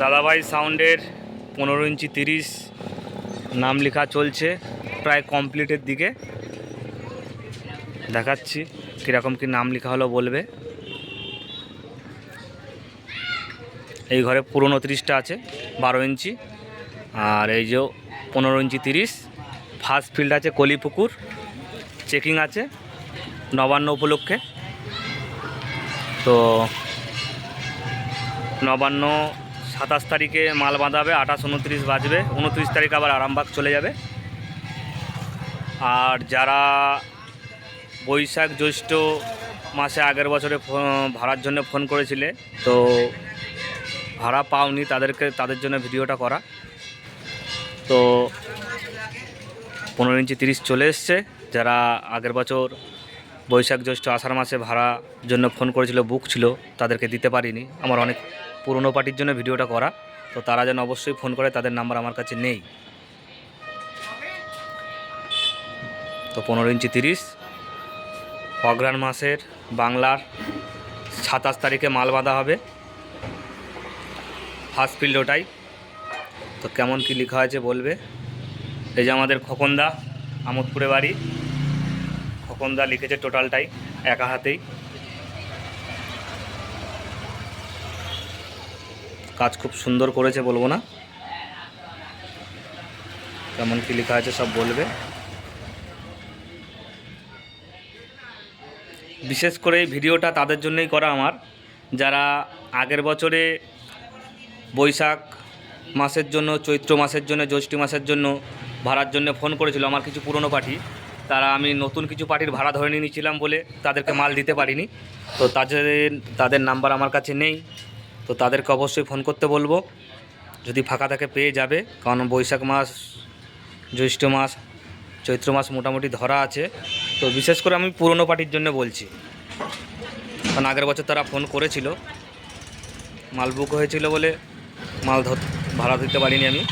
দাদাভাই সাউন্ডের পনেরো ইঞ্চি তিরিশ নাম লেখা চলছে, প্রায় কমপ্লিটের দিকে। দেখাচ্ছি কীরকম কি নাম লেখা হলো বলবে। এই ঘরে পুরনো তিরিশটা আছে, বারো ইঞ্চি। আর এই যে পনেরো ইঞ্চি তিরিশ ফার্স্ট ফিল্ড আছে কলিপুকুর চেকিং আছে নবান্ন উপলক্ষে। তো নবান্ন সাতাশ তারিখে মাল বাঁধাবে, আঠাশ, উনত্রিশ বাজবে। উনত্রিশ তারিখ আবার আরামবাগ চলে যাবে। আর যারা বৈশাখ জ্যৈষ্ঠ মাসে আগের বছরে ভাড়ার জন্য ফোন করেছিলে, তো ভাড়া পাওনি, তাদেরকে, তাদের জন্য ভিডিওটা করা। তো পনেরো ইঞ্চি তিরিশ চলে এসছে। যারা আগের বছর বৈশাখ জ্যৈষ্ঠ আষাঢ় মাসে ভাড়া জন্য ফোন করেছিল, বুক ছিল, তাদেরকে দিতে পারিনি। আমার অনেক পুরনো পার্টির জন্য ভিডিওটা করা। তো তারা যেন অবশ্যই ফোন করে, তাদের নাম্বার আমার কাছে নেই। তো পনেরো ইঞ্চি তিরিশ। অগ্রহায়ণ মাসের বাংলার সাতাশ তারিখে মাল বাঁধা হবে। ফার্স্ট ফিল্ড ওটাই। তো কেমন কি লেখা আছে বলবে? এই যে আমাদের খোকনদা, আমোদপুরে বাড়ি। খোকনদা লিখেছে টোটালটাই একা হাতেই। কাজ খুব সুন্দর করেছে বলব না। কেমন কি লেখা আছে সব বলবে। বিশেষ করে এই ভিডিওটা তাদের জন্যই করা আমার। যারা আগের বছরে বৈশাখ মাসের জন্য, চৈত্র মাসের জন্য, জ্যৈষ্ঠী মাসের জন্য ভাড়ার জন্য ফোন করেছিল আমার কিছু পুরনো পার্টি তারা আমি নতুন কিছু পার্টির ভাড়া ধরে নিয়ে নিয়েছিলাম বলে তাদেরকে মাল দিতে পারিনি। তো তাদের তাদের নাম্বার আমার কাছে নেই। তো তাদেরকে অবশ্যই ফোন করতে বলব। যদি ফাঁকা থাকে পেয়ে যাবে, কারণ বৈশাখ মাস, জ্যৈষ্ঠ মাস, চৈত্র মাস মোটামুটি ধরা আছে। তো বিশেষ করে আমি পুরনো পার্টির জন্য বলছি। কারণ আগের বছর তারা ফোন করেছিল। মাল বুক হয়েছিল বলে মাল ধর ভাড়া দিতে পারিনি আমি।